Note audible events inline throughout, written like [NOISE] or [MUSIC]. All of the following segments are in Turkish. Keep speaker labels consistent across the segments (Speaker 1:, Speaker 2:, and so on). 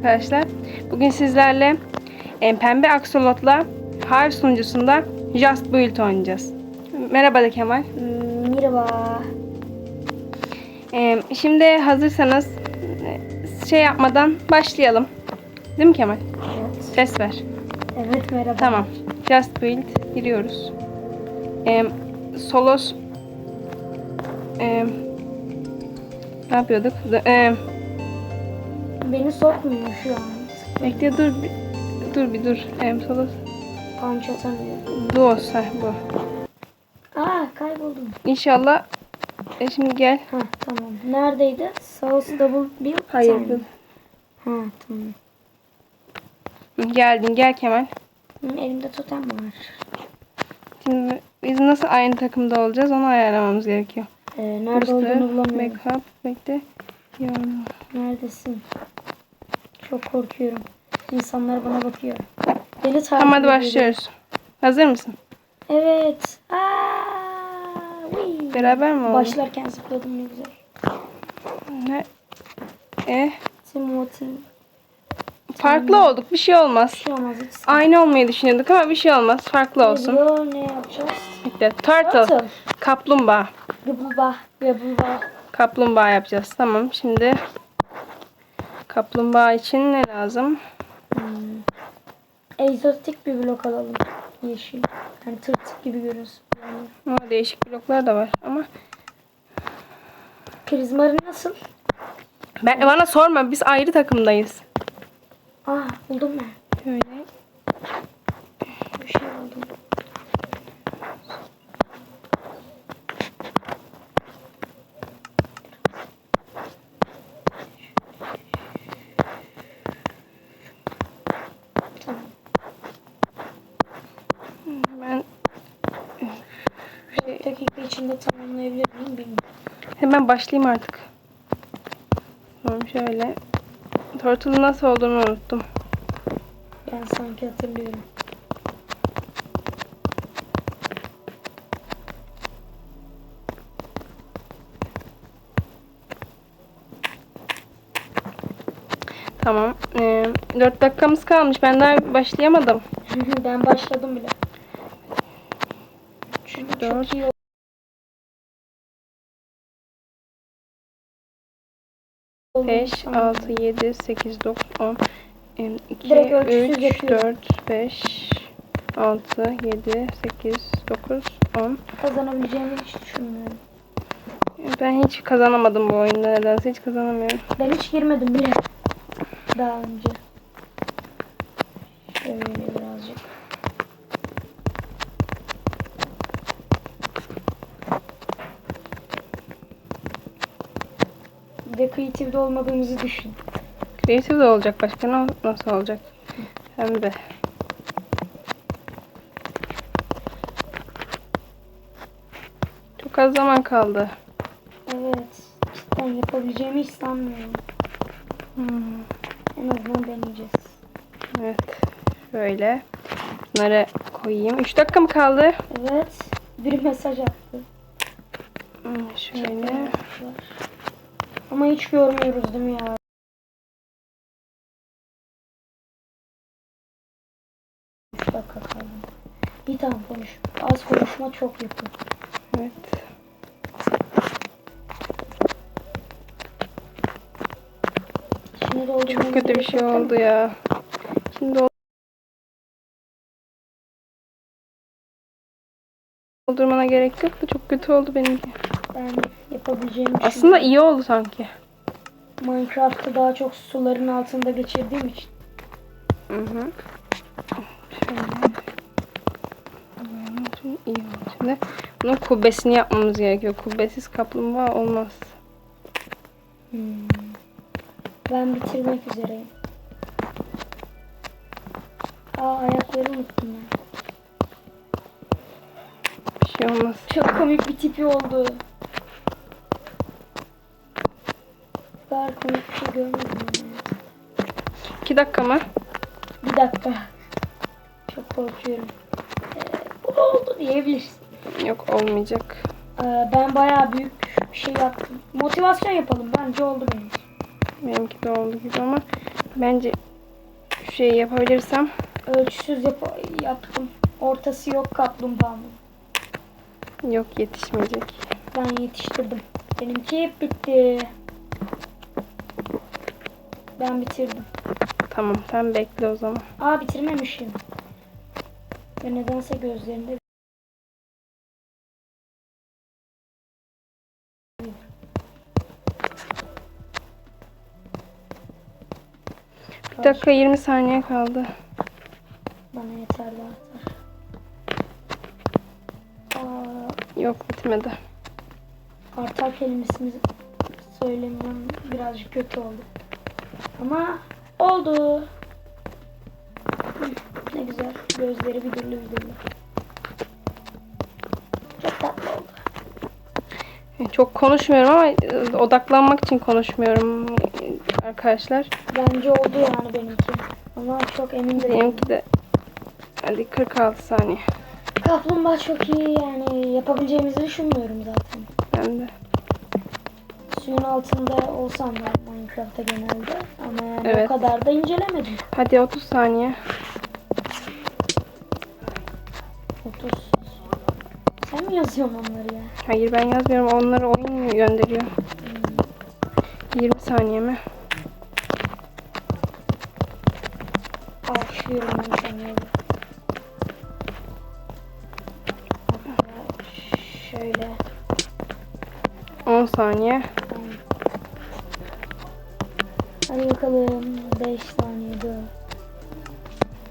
Speaker 1: Arkadaşlar bugün sizlerle e, pembe aksolotla Hive sunucusunda Just Build oynayacağız. Merhaba de Kemal.
Speaker 2: Hmm, Merhaba.
Speaker 1: E, şimdi hazırsanız e, şey yapmadan başlayalım. Değil mi Kemal?
Speaker 2: Evet.
Speaker 1: Ses ver.
Speaker 2: Evet merhaba.
Speaker 1: Tamam. Just Build giriyoruz. Solos ne yapıyorduk?
Speaker 2: Beni sokmuyor şu an.
Speaker 1: bekle dur bir, dur bir dur. E, solos
Speaker 2: Punch atamıyorum.
Speaker 1: duos ha, bu.
Speaker 2: Aa kayboldum.
Speaker 1: İnşallah e, şimdi gel.
Speaker 2: Ha tamam. Neredeydi? South Double Bill.
Speaker 1: Hayır.
Speaker 2: Tamam. Ha tamam.
Speaker 1: Geldin gel Kemal.
Speaker 2: Hı, elimde totem var.
Speaker 1: Şimdi biz nasıl aynı takımda olacağız onu ayarlamamız gerekiyor.
Speaker 2: Ee, nerede olduğunu
Speaker 1: Booster,
Speaker 2: bulamıyorum.
Speaker 1: backup, bekle. Yorum.
Speaker 2: Neredesin? Çok korkuyorum. İnsanlar bana bakıyor. Beni takip
Speaker 1: Tamam hadi başlıyoruz. Hazır mısın?
Speaker 2: Evet. Aa, uy.
Speaker 1: Beraber mi olduk?
Speaker 2: Başlarken zıpladım ne güzel.
Speaker 1: Ne? E,
Speaker 2: Timothy.
Speaker 1: farklı olduk. Bir şey olmaz.
Speaker 2: Bir şey olmaz hiç sıkıntı
Speaker 1: Aynı olmayı düşünüyorduk ama bir şey olmaz. Farklı olsun.
Speaker 2: Geliyor, ne yapacağız?
Speaker 1: Bekle. Turtle.
Speaker 2: Turtle.
Speaker 1: Kaplumbağa.
Speaker 2: Gıbılba, gıbılba.
Speaker 1: Kaplumbağa yapacağız. Tamam. Şimdi kaplumbağa için ne lazım?
Speaker 2: Hmm. Egzotik bir blok alalım. Yeşil. Yani tırtık gibi görünsün. Yani.
Speaker 1: Ama değişik bloklar da var ama
Speaker 2: Prizmarı nasıl?
Speaker 1: ben bana sorma. Biz ayrı takımdayız.
Speaker 2: Aa buldum ben.
Speaker 1: Şöyle
Speaker 2: Bir şey buldum. Tamam.
Speaker 1: ben
Speaker 2: Bir dakika içinde tamamlayabilir miyim bilmiyorum.
Speaker 1: Hemen başlayayım artık. Tamam şöyle. Turtle'ın nasıl olduğunu unuttum.
Speaker 2: Ben sanki hatırlıyorum.
Speaker 1: Tamam. Ee, 4 dakikamız kalmış. Ben daha başlayamadım. [LAUGHS]
Speaker 2: ben başladım bile. Çünkü çok iyi
Speaker 1: 5,
Speaker 2: Tamam.
Speaker 1: 6, 7, 8, 9, 10, 2,
Speaker 2: Direkt ölçüsüz
Speaker 1: 3,
Speaker 2: yapıyorum.
Speaker 1: 4, 5, 6, 7, 8, 9, 10.
Speaker 2: Kazanabileceğimi hiç düşünmüyorum.
Speaker 1: Ben hiç kazanamadım bu oyunda nedense. Hiç kazanamıyorum.
Speaker 2: Ben hiç girmedim bile. Daha önce. Şöyle birazcık. Ve creative'de olmadığımızı düşün.
Speaker 1: Creative de olacak. Başka nasıl olacak? Hem de. Çok az zaman kaldı.
Speaker 2: Evet. Cidden yapabileceğimi hiç sanmıyorum.
Speaker 1: Hmm.
Speaker 2: En azından deneyeceğiz.
Speaker 1: Evet. Şöyle. Bunları koyayım. 3 dakika mı kaldı?
Speaker 2: Evet. Bir mesaj attı.
Speaker 1: Hmm, Şöyle.
Speaker 2: Ama hiç görmüyoruz değil mi ya? Üç dakika kaldı. İyi tamam konuş. Az konuşma çok yapın.
Speaker 1: Evet.
Speaker 2: Şimdi
Speaker 1: Çok kötü bir şey oldu ya. Şimdi doldurmana gerek yok da çok kötü oldu benimki.
Speaker 2: Ben yapabileceğimi
Speaker 1: Aslında
Speaker 2: düşünüyorum.
Speaker 1: iyi oldu sanki.
Speaker 2: Minecraft'ı daha çok suların altında geçirdiğim için.
Speaker 1: Hı hı. Şöyle. İyi oldu. Şimdi bunun kubbesini yapmamız gerekiyor. Kubbesiz kaplumbağa olmaz.
Speaker 2: Hmm. Ben bitirmek üzereyim. Aa ayakları unuttum ben.
Speaker 1: Bir şey olmaz.
Speaker 2: Çok komik bir tipi oldu. Bu kadar komik şey görmedim.
Speaker 1: 2 dakika mı?
Speaker 2: Bir dakika. Çok korkuyorum. Ee, bu oldu diyebilirsin.
Speaker 1: Yok olmayacak.
Speaker 2: Ee, ben bayağı büyük bir şey yaptım. Motivasyon yapalım. Bence oldu benim.
Speaker 1: Benimki de oldu gibi ama Bence şu şeyi yapabilirsem.
Speaker 2: Ölçüsüz yap yaptım. Ortası yok kaplumbağamın.
Speaker 1: Yok yetişmeyecek.
Speaker 2: Ben yetiştirdim. Benimki bitti. Ben bitirdim.
Speaker 1: Tamam sen bekle o zaman.
Speaker 2: Aa bitirmemişim. Ve nedense gözlerinde
Speaker 1: Bir dakika 20 saniye kaldı.
Speaker 2: bana yeter. Aa,
Speaker 1: Yok bitmedi.
Speaker 2: kartal kelimesini söylemem birazcık kötü oldu. Ama oldu. Ne güzel. Gözleri vidırlı vidırlı. Çok tatlı oldu.
Speaker 1: Çok konuşmuyorum ama e, odaklanmak için konuşmuyorum e, arkadaşlar.
Speaker 2: Bence oldu yani benimki. Ama çok emin değilim.
Speaker 1: Benimki de hadi 46 saniye.
Speaker 2: Kaplumbağa çok iyi yani yapabileceğimizi düşünmüyorum zaten.
Speaker 1: Ben de.
Speaker 2: Suyun altında olsam ben Minecraft'ta genelde ama yani
Speaker 1: Evet.
Speaker 2: o kadar da incelemedim.
Speaker 1: Hadi 30 saniye.
Speaker 2: 30. Sen mi yazıyorsun onları ya?
Speaker 1: Hayır ben yazmıyorum. Onları oyun gönderiyor. 20 saniye mi?
Speaker 2: Alkışlıyorum ben. Hatta şöyle.
Speaker 1: 10 saniye.
Speaker 2: 5 saniye dur.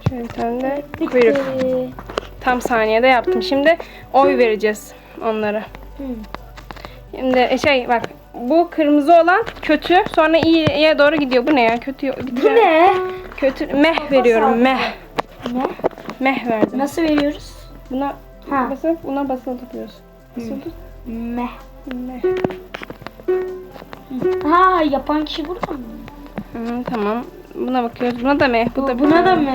Speaker 1: Şöyle bir tane de kuyruk. Tam saniyede yaptım. Şimdi oy vereceğiz onlara. Şimdi e, şey bak bu kırmızı olan kötü sonra iyiye doğru gidiyor. Bu ne ya? Kötü.
Speaker 2: Bu ne?
Speaker 1: Kötü. Meh veriyorum. Meh.
Speaker 2: Ne?
Speaker 1: Meh verdim.
Speaker 2: Nasıl veriyoruz?
Speaker 1: Buna
Speaker 2: Ha.
Speaker 1: basıp buna basılı tutuyoruz. Basılı tut.
Speaker 2: Meh.
Speaker 1: Meh.
Speaker 2: Ha yapan kişi burada mı?
Speaker 1: Hı, tamam. Buna bakıyoruz. Buna da meh. Bu da
Speaker 2: Buna da mı?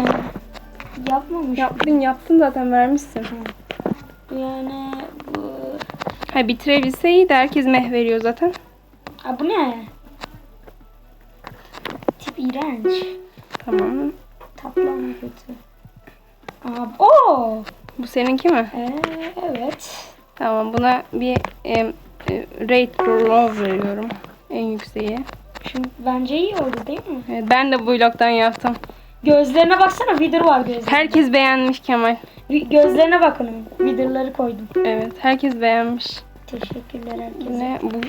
Speaker 2: Yapmamış.
Speaker 1: Yaptın yaptın zaten vermişsin.
Speaker 2: Yani bu...
Speaker 1: Ha bitirebilse iyi de herkes meh veriyor zaten.
Speaker 2: Aa, bu ne? Tip iğrenç.
Speaker 1: Tamam.
Speaker 2: Tatlı ama kötü. Aa, o.
Speaker 1: Bu seninki mi?
Speaker 2: Ee, evet.
Speaker 1: Tamam buna bir e, e, rate low veriyorum. En yükseği.
Speaker 2: Şimdi bence iyi oldu değil mi?
Speaker 1: Evet, ben de bu vlogdan yaptım.
Speaker 2: Gözlerine baksana vidir var gözlerinde.
Speaker 1: Herkes beğenmiş Kemal.
Speaker 2: Gözlerine bakın. Vidirleri koydum.
Speaker 1: Evet herkes beğenmiş.
Speaker 2: Teşekkürler herkese.
Speaker 1: Ne bu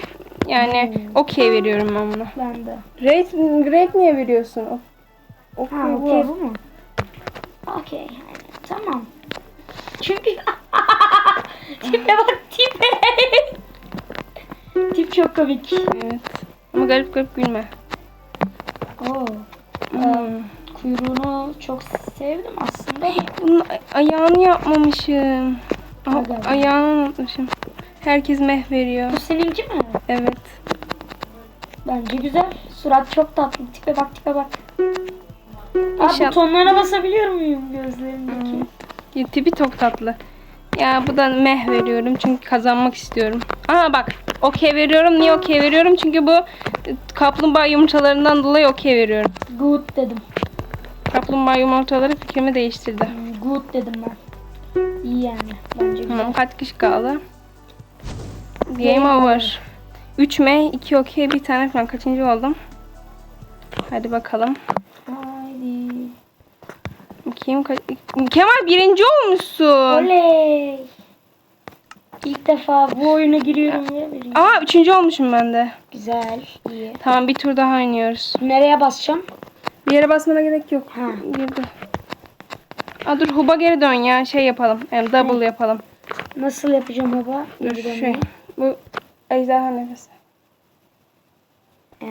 Speaker 1: yani okey veriyorum ben buna.
Speaker 2: Ben de.
Speaker 1: Rate, rate niye veriyorsun? Okey
Speaker 2: Ha
Speaker 1: bu.
Speaker 2: okey bu mu? Okey. yani Tamam. Çünkü [LAUGHS] tipe bak tipe. Tip çok komik.
Speaker 1: Evet. Ama garip garip gülme.
Speaker 2: Oo.
Speaker 1: Hmm.
Speaker 2: Kuyruğunu çok sevdim aslında.
Speaker 1: Bunun ay- ayağını yapmamışım.
Speaker 2: Aga.
Speaker 1: ayağını unutmuşum. Herkes meh veriyor.
Speaker 2: Bu seninki mi?
Speaker 1: Evet.
Speaker 2: Bence güzel. Surat çok tatlı. Tipe bak tipe bak. Aa,
Speaker 1: İnşallah-
Speaker 2: butonlara basabiliyor muyum gözlerindeki?
Speaker 1: Ya, tipi çok tatlı. Ya bu da meh veriyorum çünkü kazanmak istiyorum. Aa bak okey veriyorum. Niye okey veriyorum? Çünkü bu kaplumbağa yumurtalarından dolayı okey veriyorum.
Speaker 2: Good dedim.
Speaker 1: Kaplumbağa yumurtaları fikrimi değiştirdi.
Speaker 2: Good dedim ben. İyi yani. Bence güzel.
Speaker 1: Tamam kaç kişi kaldı? Game,
Speaker 2: Game
Speaker 1: over. 3 meh, 2 okey, bir tane falan. Kaçıncı oldum? Hadi bakalım.
Speaker 2: Haydi.
Speaker 1: Kaç... Kemal birinci olmuşsun.
Speaker 2: Oley. İlk defa bu oyuna giriyorum ya. biriyim.
Speaker 1: Aa üçüncü olmuşum ben de.
Speaker 2: Güzel. iyi.
Speaker 1: Tamam bir tur daha oynuyoruz.
Speaker 2: Nereye basacağım?
Speaker 1: Bir yere basmana gerek yok.
Speaker 2: Ha.
Speaker 1: Girdi. Aa dur huba geri dön ya. Şey yapalım. Yani double yapalım.
Speaker 2: Nasıl yapacağım baba?
Speaker 1: Dur şey.
Speaker 2: dönmeyi.
Speaker 1: Bu ejderha nefesi.
Speaker 2: He.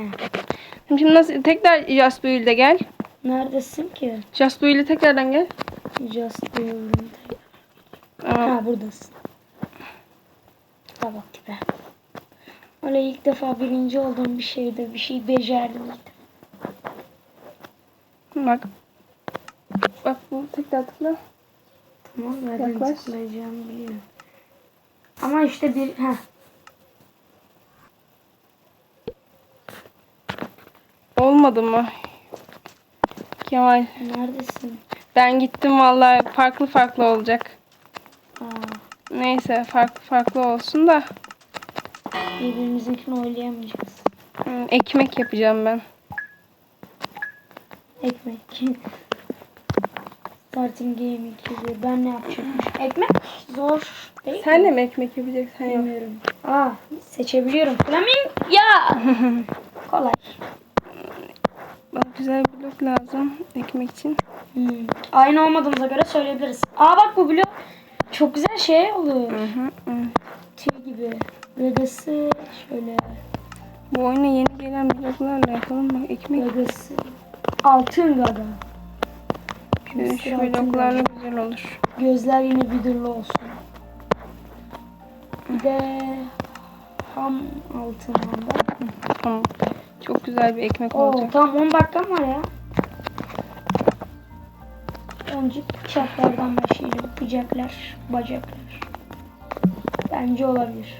Speaker 1: Şimdi nasıl tekrar Build'e gel.
Speaker 2: Neredesin ki?
Speaker 1: Just Build'e tekrardan gel.
Speaker 2: Just diyorum.
Speaker 1: Aa,
Speaker 2: Ha buradasın. Ha bak tipe. Öyle ilk defa birinci olduğum bir şeyde bir şey becerdim
Speaker 1: bak. Bak bu tekrar tıkla.
Speaker 2: Tamam nereden
Speaker 1: Yaklaş.
Speaker 2: tıklayacağımı biliyorum. Ama işte bir... ha
Speaker 1: Olmadı mı? Kemal.
Speaker 2: Neredesin?
Speaker 1: Ben gittim vallahi farklı farklı olacak.
Speaker 2: Aa,
Speaker 1: Neyse farklı farklı olsun da
Speaker 2: birbirimizinkini oylayamayacağız.
Speaker 1: hı, ekmek yapacağım ben.
Speaker 2: Ekmek. Starting gaming gibi. Ben ne yapacağım? Ekmek zor değil
Speaker 1: Sen
Speaker 2: mi?
Speaker 1: de mi ekmek yapacaksın?
Speaker 2: Bilmiyorum. Aa seçebiliyorum. Flaming ya. Kolay. [LAUGHS]
Speaker 1: Bana güzel bir blok lazım ekmek için.
Speaker 2: Hmm. Aynı olmadığımıza göre söyleyebiliriz. Aa bak bu blok çok güzel şey olur.
Speaker 1: Hı hı.
Speaker 2: Tüy gibi. Gagası şöyle.
Speaker 1: Bu oyuna yeni gelen bloklarla yapalım bak ekmek.
Speaker 2: Gagası. Altın gaga.
Speaker 1: Şöyle şu bloklarla güzel olur.
Speaker 2: Gözler yine vidırlı olsun. Bir de ham altın hamda.
Speaker 1: Tamam. Çok güzel bir ekmek
Speaker 2: Oo,
Speaker 1: olacak.
Speaker 2: tamam 10 dakikam var ya. Önce bıçaklardan başlayalım. Bıçaklar, bacaklar. Bence olabilir.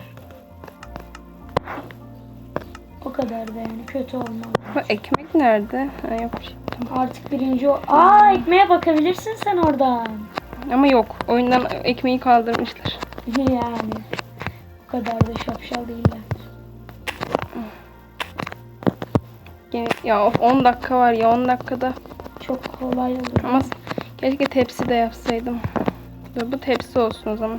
Speaker 2: O kadar da yani kötü olmaz.
Speaker 1: Bak ekmek nerede? Ha, şey. Tamam.
Speaker 2: Artık birinci o. Aa ekmeğe bakabilirsin sen oradan.
Speaker 1: Ama yok. Oyundan ekmeği kaldırmışlar. [LAUGHS]
Speaker 2: yani. O kadar da şapşal değiller.
Speaker 1: Gene, ya of 10 dakika var ya 10 dakikada.
Speaker 2: Çok kolay olur.
Speaker 1: Ama keşke tepsi de yapsaydım. Dur bu tepsi olsun o zaman.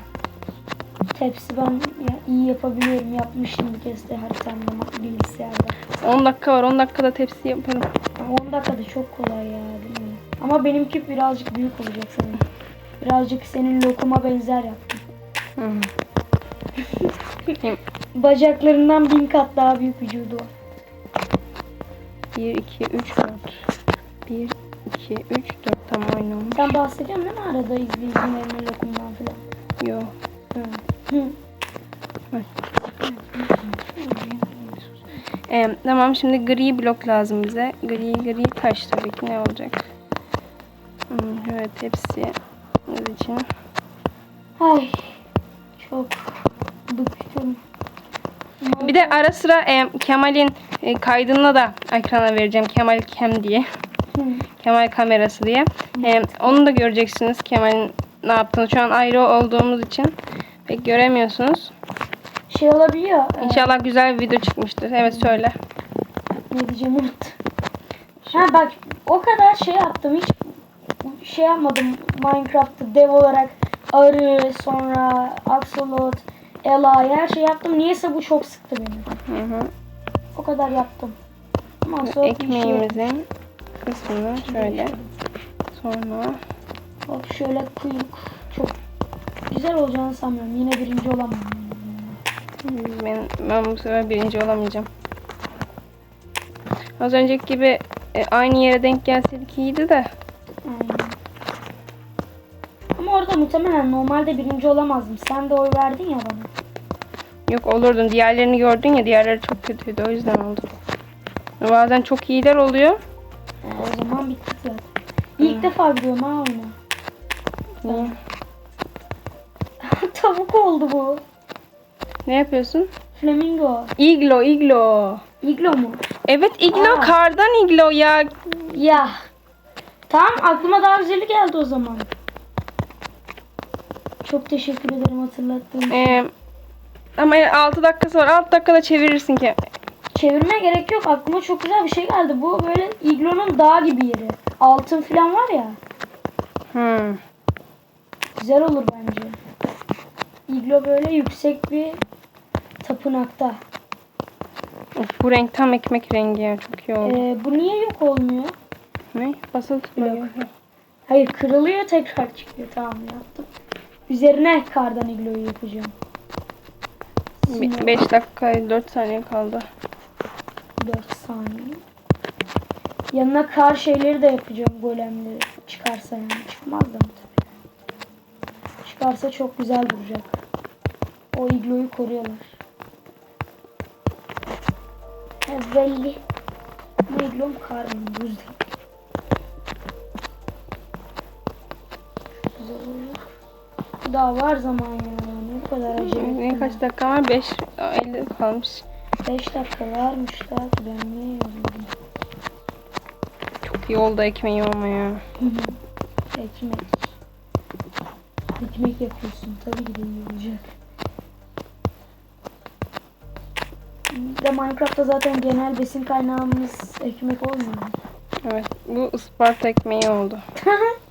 Speaker 2: Tepsi ben ya, iyi yapabiliyorum. Yapmıştım bir kez de haritamda bilgisayarda.
Speaker 1: 10 dakika var 10 dakikada tepsi yaparım.
Speaker 2: Ama 10 dakikada çok kolay ya değil mi? Ama benimki birazcık büyük olacak sanırım. Birazcık senin lokuma benzer yaptım.
Speaker 1: Hı. [LAUGHS]
Speaker 2: Bacaklarından bin kat daha büyük vücudu var.
Speaker 1: 1, 2, 3, 4. 1, 2, 3, 4. Tamam aynı olmuş.
Speaker 2: Sen bahsediyorsun değil mi arada izleyicilerine lokumdan falan?
Speaker 1: Yo.
Speaker 2: Hı. Hı.
Speaker 1: Ee, tamam şimdi gri blok lazım bize. Gri gri taş tabii ki ne olacak? Hmm, şöyle tepsi için.
Speaker 2: Ay çok bıktım.
Speaker 1: Bir de ara sıra e, Kemal'in e, kaydını da ekrana vereceğim. Kemal Kem diye. Kemal kamerası diye. E, onu da göreceksiniz Kemal'in ne yaptığını. Şu an ayrı olduğumuz için pek göremiyorsunuz.
Speaker 2: Şey olabiliyor. e,
Speaker 1: İnşallah güzel bir video çıkmıştır. Evet söyle.
Speaker 2: Ne diyeceğimi unuttum. Ha bak o kadar şey yaptım hiç şey yapmadım Minecraft'ta dev olarak arı sonra axolot Ela her şey yaptım. Niyeyse bu çok sıktı beni.
Speaker 1: Hı hı.
Speaker 2: O kadar yaptım. Ama sonra bir şey
Speaker 1: Ekmeğimizin kısmını şöyle. Sonra
Speaker 2: Hop şöyle kuyruk. Çok güzel olacağını sanmıyorum. Yine birinci olamam.
Speaker 1: ben, ben bu sefer birinci olamayacağım. Az önceki gibi e, aynı yere denk gelseydik iyiydi de.
Speaker 2: Aynen. Ama orada muhtemelen normalde birinci olamazdım. Sen de oy verdin ya bana.
Speaker 1: Yok olurdun. Diğerlerini gördün ya diğerleri çok kötüydü o yüzden oldu. Bazen çok iyiler oluyor.
Speaker 2: O zaman bitti zaten. İlk defa giriyorum ha.
Speaker 1: Niye? [LAUGHS]
Speaker 2: Tavuk oldu bu.
Speaker 1: Ne yapıyorsun?
Speaker 2: Flamingo.
Speaker 1: Iglo, iglo.
Speaker 2: Iglo mu?
Speaker 1: Evet iglo,
Speaker 2: Aa.
Speaker 1: kardan iglo ya.
Speaker 2: Ya. Tamam aklıma daha güzeli geldi o zaman. Çok teşekkür ederim hatırlattığın için.
Speaker 1: Ee, ama 6 dakikası var. 6 dakikada çevirirsin ki.
Speaker 2: Çevirmeye gerek yok. Aklıma çok güzel bir şey geldi. Bu böyle iglonun dağ gibi yeri. Altın falan var ya.
Speaker 1: Hmm.
Speaker 2: Güzel olur bence. İglo böyle yüksek bir tapınakta.
Speaker 1: Of, bu renk tam ekmek rengi ya. Çok iyi oldu.
Speaker 2: Ee, bu niye yok olmuyor?
Speaker 1: ne? Basılı tutma.
Speaker 2: Blok. Hayır kırılıyor tekrar çıkıyor. Tamam yaptım. Üzerine kardan igloyu yapacağım. Sinir.
Speaker 1: 5 dakika 4 saniye kaldı.
Speaker 2: 4 saniye. Yanına kar şeyleri de yapacağım golemleri. Çıkarsa yani. Çıkmaz da tabii. Çıkarsa çok güzel duracak. O igloyu koruyorlar. E, belli. Bu iglom kar mı? Buz değil. Daha var zaman ya. Bu kadar acele
Speaker 1: kaç dakika var? 5 50 kalmış.
Speaker 2: 5 dakika varmış da ben niye?
Speaker 1: Çok iyi oldu ekmeği ama ya.
Speaker 2: Ekmek. Ekmek yapıyorsun. Tabii ki de iyi olacak. De Minecraft'ta zaten genel besin kaynağımız ekmek olmuyor. mu?
Speaker 1: Evet bu Isparta ekmeği oldu. [LAUGHS]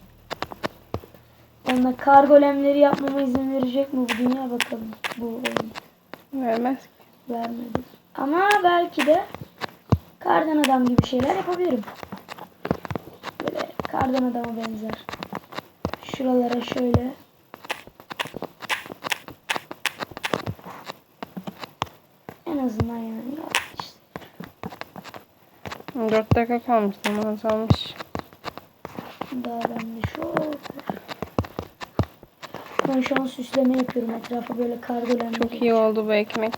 Speaker 2: Onunla kar golemleri yapmama izin verecek mi bu dünya bakalım. Bu oyun
Speaker 1: Vermez ki.
Speaker 2: vermedi. Ama belki de kardan adam gibi şeyler yapabilirim. Böyle kardan adama benzer. Şuralara şöyle. En azından yani işte.
Speaker 1: 4 dakika kalmış zaman azalmış.
Speaker 2: Daha çok var. Ben şu an süsleme yapıyorum etrafa böyle kar golemleri.
Speaker 1: Çok iyi oldu bu ekmek.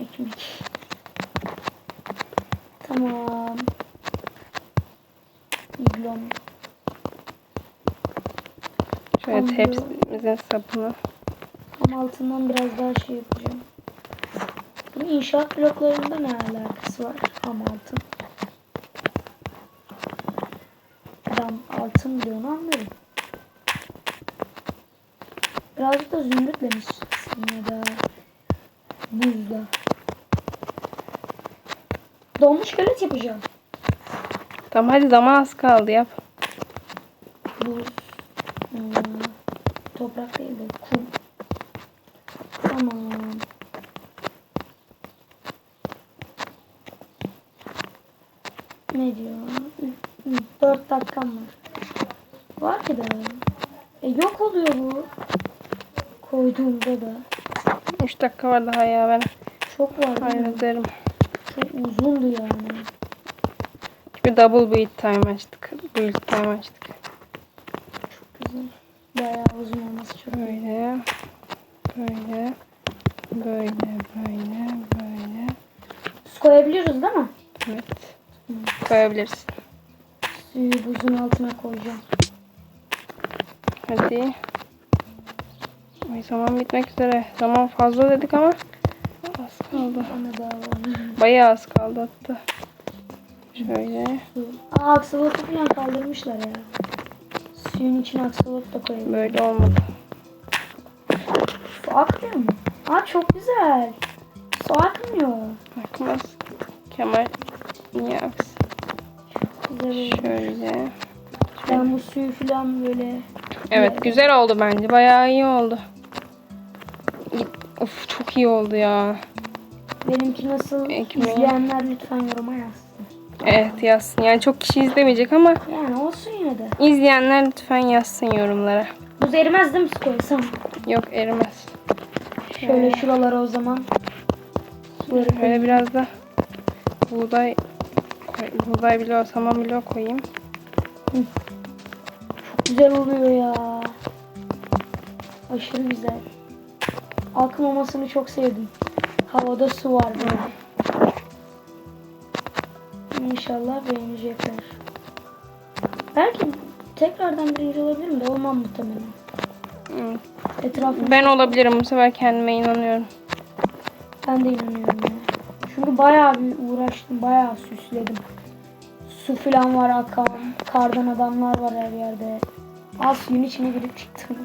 Speaker 2: Ekmek. Tamam. İglom.
Speaker 1: Şöyle
Speaker 2: Tamam.
Speaker 1: tepsimizin sapını.
Speaker 2: Ama altından biraz daha şey yapacağım. Bunun inşaat bloklarında ne alakası var? Ham altın. Adam altın diyor onu anlarım. Birazcık da zümrütle mi sıksın ya da buzla. Donmuş gölet yapacağım.
Speaker 1: Tamam hadi zaman az kaldı yap.
Speaker 2: Buz. Hmm, toprak değil de kum. Tamam. Ne diyor? Hı, hı, Dört dakikam var. Var ki daha. E yok oluyor bu. Koyduğumda da.
Speaker 1: 3 dakika var daha ya ben
Speaker 2: Çok var
Speaker 1: hallederim.
Speaker 2: Çok uzundu yani.
Speaker 1: Çünkü double build time açtık. Build time açtık.
Speaker 2: Güzel. Bayağı uzun olması çok.
Speaker 1: Böyle. Böyle. Böyle. Böyle. Böyle.
Speaker 2: Su koyabiliyoruz değil mi?
Speaker 1: Evet. Koyabilirsin.
Speaker 2: Suyu buzun altına koyacağım.
Speaker 1: Hadi. Ay zaman bitmek üzere. Zaman fazla dedik ama az kaldı. Bayağı az kaldı hatta. Şöyle.
Speaker 2: Aa aksolotu falan kaldırmışlar ya. Suyun içine aksolot da koyalım.
Speaker 1: Böyle olmadı.
Speaker 2: Su akmıyor mu? Aa çok güzel. Su akmıyor.
Speaker 1: Akmaz. Kemal niye aksın? Şöyle.
Speaker 2: Ben bu suyu falan böyle
Speaker 1: Evet güzel oldu bence. Bayağı iyi oldu. Of çok iyi oldu ya.
Speaker 2: benimki nasıl
Speaker 1: Ekmeği.
Speaker 2: izleyenler lütfen yoruma yazsın.
Speaker 1: Evet yazsın. Yani çok kişi izlemeyecek ama
Speaker 2: Yani olsun yine de.
Speaker 1: izleyenler lütfen yazsın yorumlara.
Speaker 2: Buz erimez değil mi su koysam?
Speaker 1: Yok erimez.
Speaker 2: Şöyle şuralara o zaman. Suları
Speaker 1: Böyle biraz da buğday koy- buğday bloğu, saman bloğu koyayım.
Speaker 2: Güzel oluyor ya. Aşırı güzel. Akmamasını çok sevdim. Havada su var böyle. İnşallah beğenecekler. Belki tekrardan birinci olabilirim de olmam muhtemelen.
Speaker 1: Evet.
Speaker 2: Etrafım
Speaker 1: Ben olabilirim bu sefer kendime inanıyorum.
Speaker 2: ben de inanıyorum ya. Çünkü bayağı bir uğraştım, bayağı süsledim. Su falan var akan, kardan adamlar var her yerde. Az suyun içine girip çıktım.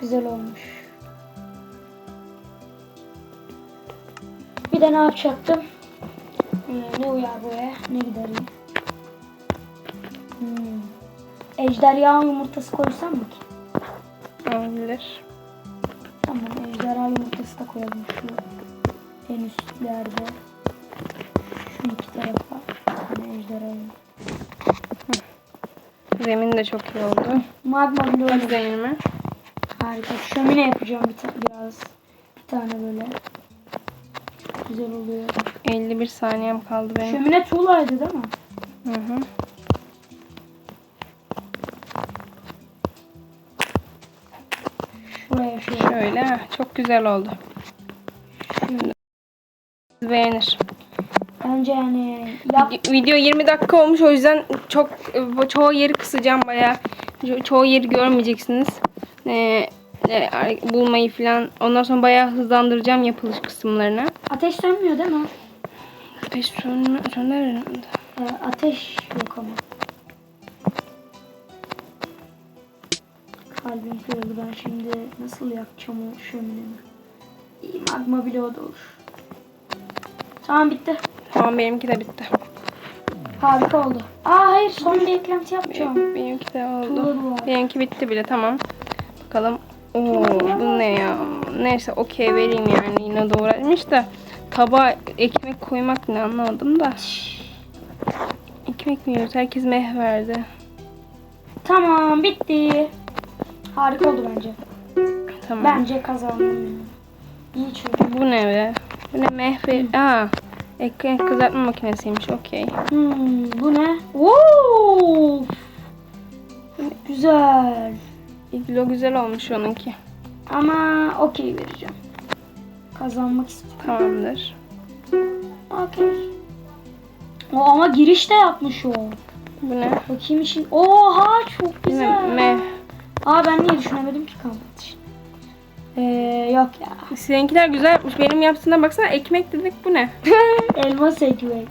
Speaker 2: Güzel olmuş. Bir de ne yapacaktım? Ee, ne uyar buraya, ne gider iyi? Hmm. Ejderha yumurtası koysam mı ki?
Speaker 1: Olabilir.
Speaker 2: Tamam ejderha yumurtası da koyalım şu en üstlerde. Şu iki tarafa. Tane ejderha yumurtası.
Speaker 1: Zemin de çok iyi oldu.
Speaker 2: Magma bloğu
Speaker 1: zeminime.
Speaker 2: Harika. Şömine yapacağım bir ta- biraz. Bir tane böyle. Çok güzel oluyor.
Speaker 1: 51 saniyem kaldı benim.
Speaker 2: Şömine tuğlaydı değil mi?
Speaker 1: Hı hı.
Speaker 2: Şuraya şöyle.
Speaker 1: Şöyle heh, çok güzel oldu. Şimdi beğenir.
Speaker 2: Bence yani yap
Speaker 1: Video 20 dakika olmuş o yüzden çok çoğu yeri kısacağım bayağı. Ço- Çoğu yeri görmeyeceksiniz. Ee, bulmayı falan. Ondan sonra bayağı hızlandıracağım yapılış kısımlarını.
Speaker 2: ateş sönmüyor değil mi?
Speaker 1: Ateş sönme, söner herhalde.
Speaker 2: Ee, ateş yok ama. Kalbim kırıldı ben şimdi nasıl yakacağım o şöminemi. İyi magma bloğu da olur. Tamam bitti.
Speaker 1: Tamam benimki de bitti.
Speaker 2: Harika oldu. Aa hayır son bir eklenti yapacağım.
Speaker 1: Benimki de oldu. Benimki bitti bile tamam. Bakalım. Oo bu ne ya? Neyse okey vereyim yani yine de uğraşmış da tabağa ekmek koymak ne anlamadım da. Ekmek mi yiyoruz? Herkes meh verdi.
Speaker 2: Tamam bitti. Harika oldu bence.
Speaker 1: Tamam.
Speaker 2: Bence kazandım. İyi çünkü.
Speaker 1: Bu ne be? Bu ne meh ver... Aa. Ekmek kızartma makinesiymiş. Okey.
Speaker 2: Hmm, bu ne? Wow! Güzel.
Speaker 1: İglo güzel olmuş onunki.
Speaker 2: Ama okey vereceğim. Kazanmak istiyorum.
Speaker 1: Tamamdır.
Speaker 2: Okey. O ama giriş de yapmış o.
Speaker 1: Bu ne?
Speaker 2: Bakayım işin. Oha çok
Speaker 1: Bu ne?
Speaker 2: güzel.
Speaker 1: Meh.
Speaker 2: Aa ben niye düşünemedim ki için. Ee, yok ya.
Speaker 1: Seninkiler güzel yapmış. Benim yaptığına baksana ekmek dedik bu ne? [LAUGHS]
Speaker 2: Elmas ekmek.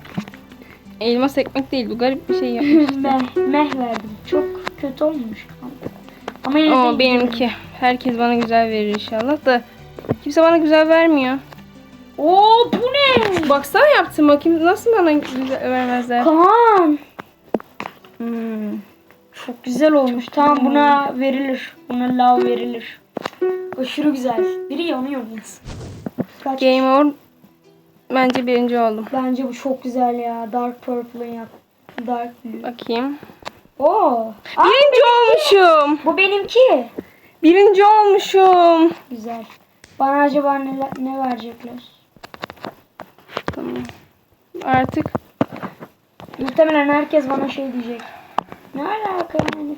Speaker 1: Elmas ekmek değil bu garip bir şey [LAUGHS] yapmış.
Speaker 2: meh, meh verdim. Çok kötü olmuş. Ama yine de
Speaker 1: Oo
Speaker 2: iyi.
Speaker 1: benimki. Herkes bana güzel verir inşallah da. Kimse bana güzel vermiyor.
Speaker 2: Oo bu ne?
Speaker 1: Baksana yaptım bakayım nasıl bana güzel vermezler.
Speaker 2: Kaan.
Speaker 1: Hmm.
Speaker 2: Çok güzel olmuş. Tamam buna verilir. Buna lav verilir. Aşırı güzel. Biri yanıyor yalnız. Kaç?
Speaker 1: Game over. Bence birinci oldum.
Speaker 2: Bence bu çok güzel ya. Dark Purple'ın yap. Dark Blue.
Speaker 1: Bakayım.
Speaker 2: Oo. Aa,
Speaker 1: Birinci olmuşum.
Speaker 2: bu benimki.
Speaker 1: Birinci olmuşum.
Speaker 2: Güzel. Bana acaba ne, ne verecekler?
Speaker 1: Tamam. Artık
Speaker 2: Muhtemelen herkes bana şey diyecek. Ne alaka yani?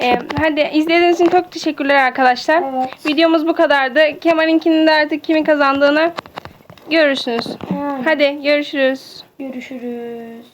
Speaker 1: e, hadi izlediğiniz için çok teşekkürler arkadaşlar.
Speaker 2: Evet.
Speaker 1: Videomuz bu kadardı. Kemal'inkinin de artık kimin kazandığını görürsünüz.
Speaker 2: Yani,
Speaker 1: Hadi görüşürüz.
Speaker 2: görüşürüz.